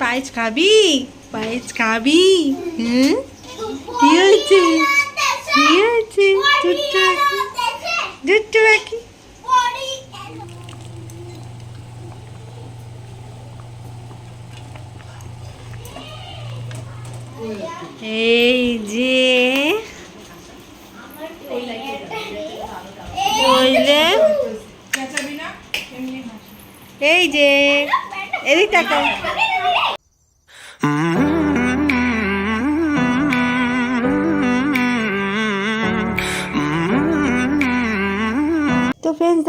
পায়েস খাবি? পায়েস খাবি? হুম? কি হয়েছে? কি হয়েছে? ছোট্ট পাখি এই যে বললে এই যে এদিক তাকাও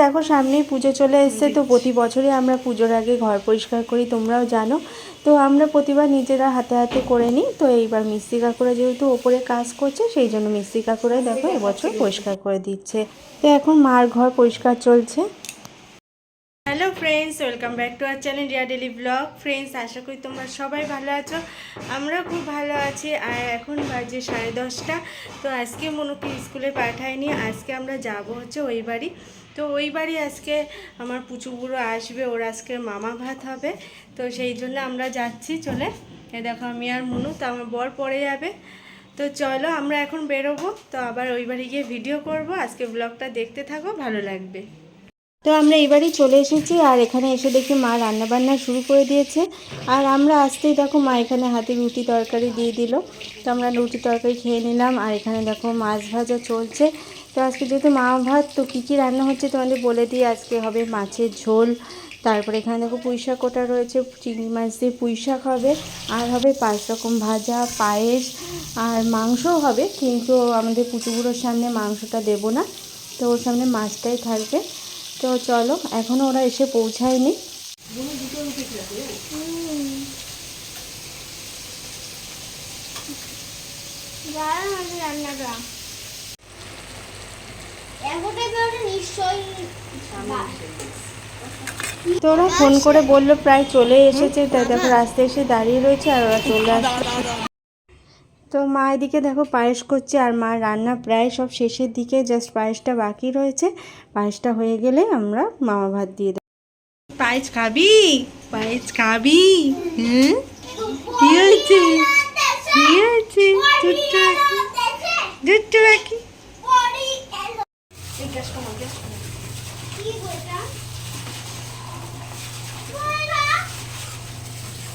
দেখো সামনেই পুজো চলে এসছে তো প্রতি বছরই আমরা পুজোর আগে ঘর পরিষ্কার করি তোমরাও জানো। তো আমরা প্রতিবার নিজেরা হাতে হাতে করে নিই তো এইবার মিস্ত্রি কাকুরা যেহেতু ওপরে কাজ করছে সেই জন্য মিস্ত্রি কাকুরাই দেখো এবছর পরিষ্কার করে দিচ্ছে। তো এখন মার ঘর পরিষ্কার চলছে। Hello friends welcome back to our channel Riya daily vlog friends আশা করি তোমরা সবাই ভালো আছো। আমরা খুব ভালো আছি। আর এখন বাজে সাড়ে দশটা। তো আজকে মনুকে স্কুলে পাঠায়নি আজকে আমরা যাব হচ্ছে ওই বাড়ি তো ওই বাড়ি আজকে আমার পুচুগুলো আসবে। ওর আজকে মামা ভাত হবে। তো সেই জন্য আমরা যাচ্ছি চলে। এ দেখো আমি আর মনু, তো আমার বর পরে যাবে। তো চলো আমরা এখন বেরোবো। তো আবার ওই বাড়ি গিয়ে ভিডিও করব। আজকে ব্লগটা দেখতে থাকো, ভালো লাগবে। তো আমরা এবারই চলে এসেছি আর এখানে এসে দেখি মা রান্নাবান্না শুরু করে দিয়েছে। আর আমরা আসতেই দেখো মা এখানে হাতে রুটি তরকারি দিয়ে দিল। তো আমরা রুটি তরকারি খেয়ে নিলাম আর এখানে দেখো মাছ ভাজা চলছে। তো আজকে যেহেতু মা ভাত, তো কী কী রান্না হচ্ছে তোমাদের বলে দিই। আজকে হবে মাছের ঝোল, তারপরে এখানে দেখো পুঁই শাক ওটা রয়েছে, চিংড়ি মাছ দিয়ে পুঁই শাক হবে, আর হবে পাঁচ রকম ভাজা, পায়েস, আর মাংসও হবে। কিন্তু আমাদের পুচুগুলোর সামনে মাংসটা দেবো না। তো ওর সামনে মাছটাই থাকবে। তো চলো এখনও ওরা এসে পৌঁছায়নি। তো ওরা ফোন করে বলল, প্রায় চলে এসেছে, তাই দেখো রাস্তায় এসে দাঁড়িয়ে রয়েছে আর ওরা চলে আসছে। তো মা এদিকে দেখো পায়েস করছে আর মা রান্না প্রায় সব শেষের দিকে জাস্ট পায়েসটা বাকি রয়েছে। পায়েসটা হয়ে গেলে আমরা মামা ভাত দিয়ে দেবো। পায়েস খাবি? পায়েস খাবি? হুম? কি হয়েছে? কি হয়েছে ছোট্ট ছোট্ট পাখি কি বলটা বলটা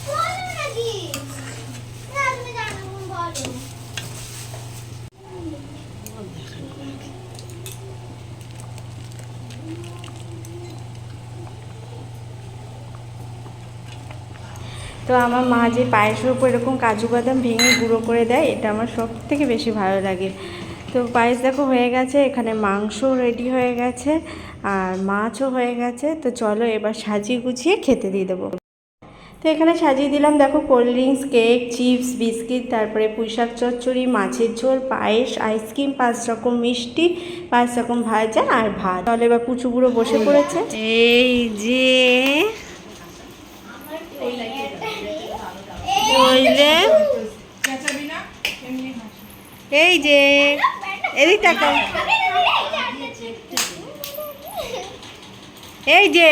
বলো নাকি না তুমি জানো বলো তো আমার মা যে পায়েসের উপর এরকম কাজু বাদাম ভেঙে গুঁড়ো করে দেয় এটা আমার সব থেকে বেশি ভালো লাগে। তো পায়েস দেখো হয়ে গেছে এখানে মাংসও রেডি হয়ে গেছে আর মাছও হয়ে গেছে। তো চলো এবার সাজিয়ে গুছিয়ে খেতে দিয়ে দেবো। তো এখানে সাজিয়ে দিলাম দেখো cold drinks cake chips biscuit তারপরে পুঁইশাক চচ্চড়ি মাছের ঝোল পায়েস আইসক্রিম পাঁচ রকম মিষ্টি পাঁচ রকম ভাজা আর ভাত। তাহলে এবার পুচুগুলো বসে পড়েছে। এই যে বললে এই যে। এদিক তাকাও। এই যে।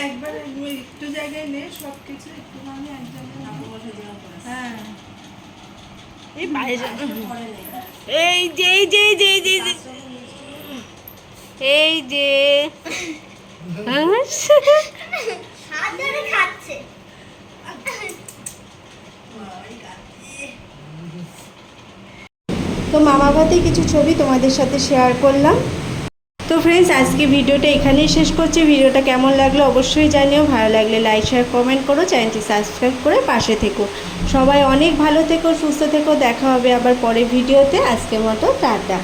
একবার একটু জায়গায় নে সব কিছু একটুখানি এক জায়গায় হ্যাঁ। এই পায়েস এই যে এই যে এই যে এই যে এই যে। তো মামা ভাতে কিছু ছবি তোমাদের সাথে শেয়ার করলাম। তো ফ্রেন্ডস আজকে ভিডিওটা এখানেই শেষ করছি। ভিডিওটা কেমন লাগল অবশ্যই জানিও। ভালো লাগলে লাইক শেয়ার কমেন্ট করো। চ্যানেলটি সাবস্ক্রাইব করে পাশে থেকো। সবাই অনেক ভালো থেকো, সুস্থ থেকো। দেখা হবে আবার পরে ভিডিওতে। আজকের মতো, টাটা।